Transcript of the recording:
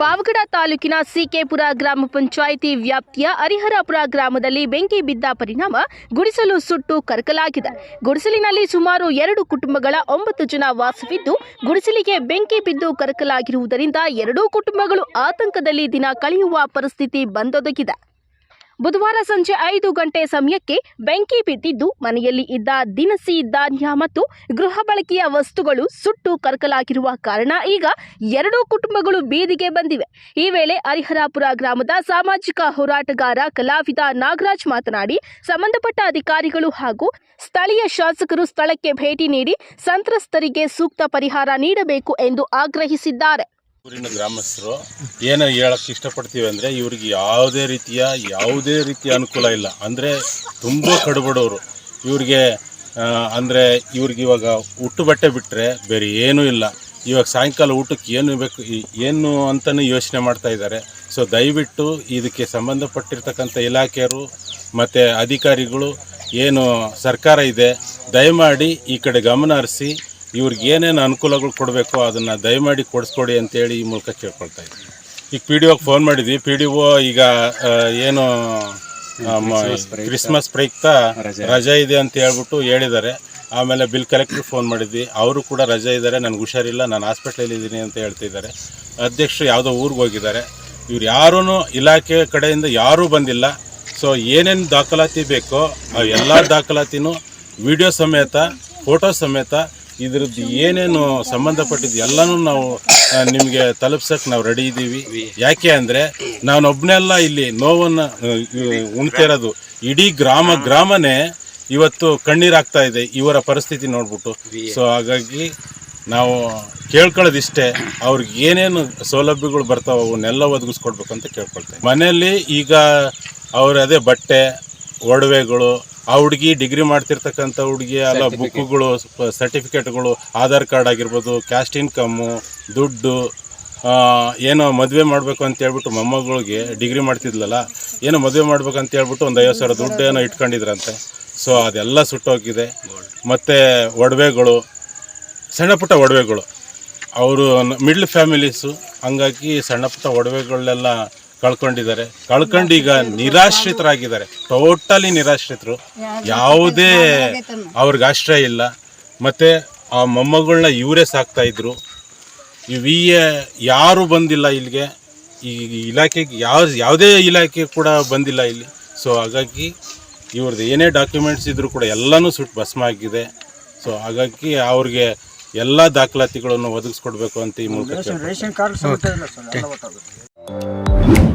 ಪಾವಗಡ ತಾಲೂಕಿನ ಸಿಕೆಪುರ ಗ್ರಾಮ ಪಂಚಾಯಿತಿ ವ್ಯಾಪ್ತಿಯ ಹರಿಹರಪುರ ಗ್ರಾಮದಲ್ಲಿ ಬೆಂಕಿ ಬಿದ್ದ ಪರಿಣಾಮ ಗುಡಿಸಲು ಸುಟ್ಟು ಕರಕಲಾಗಿದೆ. ಗುಡಿಸಲಿನಲ್ಲಿ ಸುಮಾರು ಎರಡು ಕುಟುಂಬಗಳ ಒಂಬತ್ತು ಜನ ವಾಸವಿದ್ದು, ಗುಡಿಸಲಿಗೆ ಬೆಂಕಿ ಬಿದ್ದು ಕರಕಲಾಗಿರುವುದರಿಂದ ಎರಡೂ ಕುಟುಂಬಗಳು ಆತಂಕದಲ್ಲಿ ದಿನ ಕಳೆಯುವ ಪರಿಸ್ಥಿತಿ ಬಂದೊದಗಿದೆ. ಬುಧವಾರ ಸಂಜೆ ಐದು ಗಂಟೆ ಸಮಯಕ್ಕೆ ಬೆಂಕಿ ಬಿದ್ದಿದ್ದು ಮನೆಯಲ್ಲಿ ಇದ್ದ ದಿನಸಿ ಧಾನ್ಯ ಮತ್ತು ಗೃಹ ಬಳಕೆಯ ವಸ್ತುಗಳು ಸುಟ್ಟು ಕರಕಲಾಗಿರುವ ಕಾರಣ ಈಗ ಎರಡೂ ಕುಟುಂಬಗಳು ಬೀದಿಗೆ ಬಂದಿವೆ. ಈ ವೇಳೆ ಹರಿಹರಾಪುರ ಗ್ರಾಮದ ಸಾಮಾಜಿಕ ಹೋರಾಟಗಾರ ಕಲಾವಿದ ನಾಗರಾಜ್ ಮಾತನಾಡಿ, ಸಂಬಂಧಪಟ್ಟ ಅಧಿಕಾರಿಗಳು ಹಾಗೂ ಸ್ಥಳೀಯ ಶಾಸಕರು ಸ್ಥಳಕ್ಕೆ ಭೇಟಿ ನೀಡಿ ಸಂತ್ರಸ್ತರಿಗೆ ಸೂಕ್ತ ಪರಿಹಾರ ನೀಡಬೇಕು ಎಂದು ಆಗ್ರಹಿಸಿದ್ದಾರೆ. ಊರಿನ ಗ್ರಾಮಸ್ಥರು ಏನು ಹೇಳಕ್ಕೆ ಇಷ್ಟಪಡ್ತೀವಿ ಅಂದರೆ ಇವ್ರಿಗೆ ಯಾವುದೇ ರೀತಿಯ ಯಾವುದೇ ರೀತಿಯ ಅನುಕೂಲ ಇಲ್ಲ. ಅಂದರೆ ತುಂಬ ಕಡುಬಡವರು ಇವ್ರಿಗೆ ಅಂದರೆ ಇವ್ರಿಗೆ ಇವಾಗ ಹುಟ್ಟು ಬಟ್ಟೆ ಬಿಟ್ಟರೆ ಬೇರೆ ಏನೂ ಇಲ್ಲ. ಇವಾಗ ಸಾಯಂಕಾಲ ಊಟಕ್ಕೆ ಏನು ಬೇಕು ಏನು ಅಂತಲೂ ಯೋಚನೆ ಮಾಡ್ತಾ ಇದ್ದಾರೆ. ಸೊ ದಯವಿಟ್ಟು ಇದಕ್ಕೆ ಸಂಬಂಧಪಟ್ಟಿರ್ತಕ್ಕಂಥ ಇಲಾಖೆಯರು ಮತ್ತು ಅಧಿಕಾರಿಗಳು, ಏನು ಸರ್ಕಾರ ಇದೆ, ದಯಮಾಡಿ ಈ ಕಡೆ ಗಮನ ಹರಿಸಿ ಇವ್ರಿಗೆ ಏನೇನು ಅನುಕೂಲಗಳು ಕೊಡಬೇಕು ಅದನ್ನು ದಯಮಾಡಿ ಕೊಡಿಸ್ಕೊಡಿ ಅಂತೇಳಿ ಈ ಮೂಲಕ ಕೇಳ್ಕೊಳ್ತಾ ಇದ್ದೀನಿ ಈಗ ಪಿ ಡಿ ಒಗೆ ಫೋನ್ ಮಾಡಿದ್ವಿ. ಪಿ ಡಿ ಒ ಈಗ ಏನು ಕ್ರಿಸ್ಮಸ್ ಪ್ರಯುಕ್ತ ರಜೆ. ಇದೆ ಅಂತ ಹೇಳ್ಬಿಟ್ಟು ಹೇಳಿದ್ದಾರೆ. ಆಮೇಲೆ ಬಿಲ್ ಕಲೆಕ್ಟ್ರಿಗೆ ಫೋನ್ ಮಾಡಿದ್ವಿ. ಅವರು ಕೂಡ ರಜೆ ಇದ್ದಾರೆ. ನನಗೆ ಹುಷಾರಿಲ್ಲ. ನಾನು ಹಾಸ್ಪಿಟ್ಲಲ್ಲಿ ಇದ್ದೀನಿ ಅಂತ ಹೇಳ್ತಿದ್ದಾರೆ. ಅಧ್ಯಕ್ಷರು ಯಾವುದೋ ಊರಿಗೆ ಹೋಗಿದ್ದಾರೆ. ಇವ್ರು ಯಾರೂ ಇಲಾಖೆ ಕಡೆಯಿಂದ ಯಾರೂ ಬಂದಿಲ್ಲ. ಸೊ ಏನೇನು ದಾಖಲಾತಿ ಬೇಕೋ ಆ ಎಲ್ಲ ದಾಖಲಾತಿನೂ ವಿಡಿಯೋ ಸಮೇತ ಫೋಟೋ ಸಮೇತ ಇದ್ರದ್ದು ಏನೇನು ಸಂಬಂಧಪಟ್ಟಿದ್ದು ಎಲ್ಲನೂ ನಾವು ನಿಮಗೆ ತಲುಪ್ಸಕ್ಕೆ ನಾವು ರೆಡಿ ಇದ್ದೀವಿ ಯಾಕೆ ಅಂದರೆ ನಾನೊಬ್ಬನೆಲ್ಲ ಇಲ್ಲಿ ನೋವನ್ನು ಉಣ್ತಿರೋದು ಇಡೀ ಗ್ರಾಮ ಗ್ರಾಮನೇ ಇವತ್ತು ಕಣ್ಣೀರಾಗ್ತಾ ಇದೆ ಇವರ ಪರಿಸ್ಥಿತಿ ನೋಡ್ಬಿಟ್ಟು. ಸೊ ಹಾಗಾಗಿ ನಾವು ಕೇಳ್ಕೊಳ್ಳೋದಿಷ್ಟೇ ಅವ್ರಿಗೆ ಏನೇನು ಸೌಲಭ್ಯಗಳು ಬರ್ತಾವೆ ಅವನ್ನೆಲ್ಲ ಒದಗಿಸ್ಕೊಡ್ಬೇಕು ಅಂತ ಕೇಳ್ಕೊಳ್ತೇವೆ. ಮನೆಯಲ್ಲಿ ಈಗ ಅವರದೇ ಬಟ್ಟೆ, ಒಡವೆಗಳು ಆ ಹುಡುಗಿ ಡಿಗ್ರಿ ಮಾಡ್ತಿರ್ತಕ್ಕಂಥ ಹುಡುಗಿ ಅಲ್ಲ ಬುಕ್ಗಳು ಸರ್ಟಿಫಿಕೇಟ್ಗಳು ಆಧಾರ್ ಕಾರ್ಡ್ ಆಗಿರ್ಬೋದು ಕ್ಯಾಸ್ಟ್ ಇನ್ಕಮ್ಮು ದುಡ್ಡು ಏನೋ ಮದುವೆ ಮಾಡಬೇಕು ಅಂತ ಹೇಳ್ಬಿಟ್ಟು ಮೊಮ್ಮಗಳಿಗೆ ಡಿಗ್ರಿ ಮಾಡ್ತಿದ್ಲಲ್ಲ ಏನೋ ಮದುವೆ ಮಾಡ್ಬೇಕು ಅಂತ ಹೇಳ್ಬಿಟ್ಟು ಒಂದು ಐವತ್ತು ಸಾವಿರ ದುಡ್ಡು ಏನೋ ಇಟ್ಕೊಂಡಿದ್ರಂತೆ. ಸೊ ಅದೆಲ್ಲ ಸುಟ್ಟೋಗಿದೆ. ಮತ್ತು ಒಡವೆಗಳು ಸಣ್ಣ ಪುಟ್ಟ ಒಡವೆಗಳು. ಅವರು ಮಿಡ್ಲ್ ಫ್ಯಾಮಿಲೀಸು ಹಂಗಾಗಿ ಸಣ್ಣ ಪುಟ್ಟ ಒಡವೆಗಳನ್ನೆಲ್ಲ ಕಳ್ಕೊಂಡಿದ್ದಾರೆ. ಕಳ್ಕೊಂಡು ಈಗ ನಿರಾಶ್ರಿತರಾಗಿದ್ದಾರೆ. ಟೋಟಲಿ ನಿರಾಶ್ರಿತರು. ಯಾವುದೇ ಅವ್ರಿಗೆ ಆಶ್ರಯ ಇಲ್ಲ. ಮತ್ತು ಆ ಮೊಮ್ಮಗಳನ್ನ ಇವರೇ ಸಾಕ್ತಾ ಇದ್ರು. ಇವಿ ಯಾರು ಬಂದಿಲ್ಲ ಇಲ್ಲಿಗೆ? ಈ ಇಲಾಖೆಗೆ ಯಾವ ಯಾವುದೇ ಇಲಾಖೆ ಕೂಡ ಬಂದಿಲ್ಲ ಇಲ್ಲಿ. ಸೊ ಹಾಗಾಗಿ ಇವ್ರದ್ದು ಏನೇ ಡಾಕ್ಯುಮೆಂಟ್ಸ್ ಇದ್ದರೂ ಕೂಡ ಎಲ್ಲನೂ ಸುಟ್ಟು ಭಸ್ಮ ಆಗಿದೆ ಸೊ ಹಾಗಾಗಿ ಅವ್ರಿಗೆ ಎಲ್ಲ ದಾಖಲಾತಿಗಳನ್ನು ಒದಗಿಸ್ಕೊಡ್ಬೇಕು ಅಂತ ಈ ಮೂಲಕ